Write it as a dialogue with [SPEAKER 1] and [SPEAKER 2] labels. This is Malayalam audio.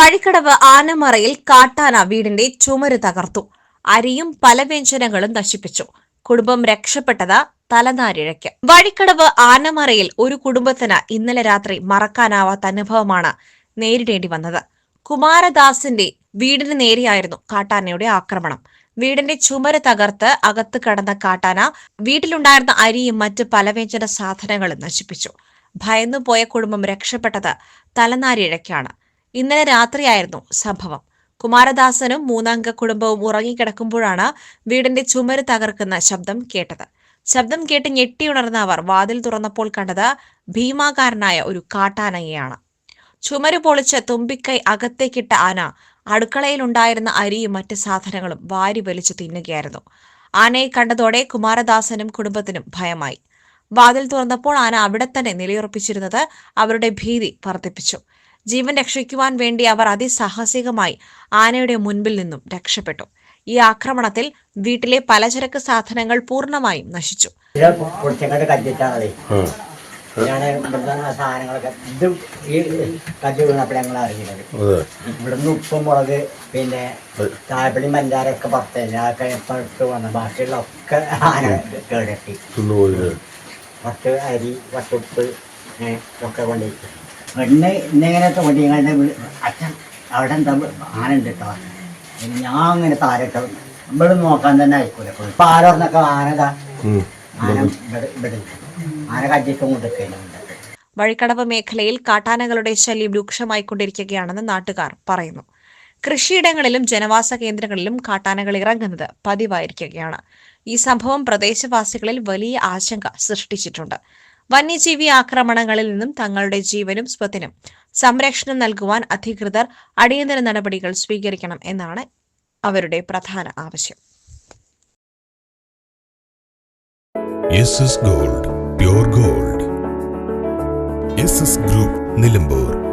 [SPEAKER 1] വഴിക്കടവ് ആനമറയിൽ കാട്ടാന വീടിന്റെ ചുമര് തകർത്തു. അരിയും പല വ്യഞ്ജനങ്ങളും നശിപ്പിച്ചു. കുടുംബം രക്ഷപ്പെട്ടത് തലനാരിഴയ്ക്ക്. വഴിക്കടവ് ആനമറയിൽ ഒരു കുടുംബത്തിന് ഇന്നലെ രാത്രി മറക്കാനാവാത്ത അനുഭവമാണ് നേരിടേണ്ടി വന്നത്. കുമാരദാസിന്റെ വീടിന് നേരെയായിരുന്നു കാട്ടാനയുടെ ആക്രമണം. വീടിന്റെ ചുമര് തകർത്ത് അകത്ത് കടന്ന കാട്ടാന വീട്ടിലുണ്ടായിരുന്ന അരിയും മറ്റ് പലവ്യഞ്ജന സാധനങ്ങളും നശിപ്പിച്ചു. ഭയന്നുപോയ കുടുംബം രക്ഷപ്പെട്ടത് തലനാരിഴയ്ക്കാണ്. ഇന്നലെ രാത്രിയായിരുന്നു സംഭവം. കുമാരദാസനും മൂന്നംഗ കുടുംബവും ഉറങ്ങിക്കിടക്കുമ്പോഴാണ് വീടിന്റെ ചുമര് തകർക്കുന്ന ശബ്ദം കേട്ടത്. ശബ്ദം കേട്ട് ഞെട്ടിയുണർന്ന അവർ വാതിൽ തുറന്നപ്പോൾ കണ്ടത് ഭീമാകാരനായ ഒരു കാട്ടാനയെയാണ്. ചുമര് പൊളിച്ച് തുമ്പിക്കൈ അകത്തേക്കിട്ട ആന അടുക്കളയിലുണ്ടായിരുന്ന അരിയും മറ്റ് സാധനങ്ങളും വാരി വലിച്ചു തിന്നുകയായിരുന്നു. ആനയെ കണ്ടതോടെ കുമാരദാസനും കുടുംബത്തിനും ഭയമായി. വാതിൽ തുറന്നപ്പോൾ ആന അവിടെ തന്നെ നിലയുറപ്പിച്ചിരുന്നത് അവരുടെ ഭീതി വർദ്ധിപ്പിച്ചു. ജീവൻ രക്ഷിക്കുവാൻ വേണ്ടി അവർ അതിസാഹസികമായി ആനയുടെ മുൻപിൽ നിന്നും രക്ഷപ്പെട്ടു. ഈ ആക്രമണത്തിൽ വീട്ടിലെ പലചരക്ക് സാധനങ്ങൾ പൂർണമായും നശിച്ചു.
[SPEAKER 2] ഞാൻ ഇവിടുന്ന് സാധനങ്ങളൊക്കെ ഇത് ഈ കജ്ജി വീണപ്പോൾ ഞങ്ങൾ അറിഞ്ഞത്. ഇവിടുന്ന് ഉപ്പും മുളക് പിന്നെ താഴപ്പള്ളി മഞ്ചാരൊക്കെ പുറത്തല്ല അതൊക്കെ ഇപ്പം ഇട്ട് വന്നു ബാക്കിയുള്ള ഒക്കെ ആന
[SPEAKER 3] കേടട്ടി
[SPEAKER 2] കുറച്ച് അരി കുറച്ച് ഒക്കെ കൊണ്ടിട്ട് ഇന്ന് ഇന്നിങ്ങനത്തെ കൊണ്ടിങ്ങളുടെ അച്ഛൻ അവിടെ എന്താ ആന ഉണ്ട് കേട്ടോ. ഞാൻ അങ്ങനെ താരട്ടോ ഇവിടെ നോക്കാൻ തന്നെ ആയിക്കൂല. ഇപ്പൊ ആരോർന്നൊക്കെ ആനതാ. ആന ഇവിടെ. ആന കജ്ജിട്ടും കൊണ്ടിരിക്കുന്നുണ്ട്
[SPEAKER 1] വഴിക്കടവ് മേഖലയിൽ കാട്ടാനകളുടെ ശല്യം രൂക്ഷമായിക്കൊണ്ടിരിക്കുകയാണെന്ന് നാട്ടുകാർ പറയുന്നു. കൃഷിയിടങ്ങളിലും ജനവാസ കേന്ദ്രങ്ങളിലും കാട്ടാനകൾ ഇറങ്ങുന്നത് പതിവായിരിക്കുകയാണ്. ഈ സംഭവം പ്രദേശവാസികളിൽ വലിയ ആശങ്ക സൃഷ്ടിച്ചിട്ടുണ്ട്. വന്യജീവി ആക്രമണങ്ങളിൽ നിന്നും തങ്ങളുടെ ജീവനും സ്വത്തിനും സംരക്ഷണം നൽകുവാൻ അധികൃതർ അടിയന്തര നടപടികൾ സ്വീകരിക്കണം എന്നാണ് അവരുടെ പ്രധാന ആവശ്യം.
[SPEAKER 4] Gold gold group Nilambur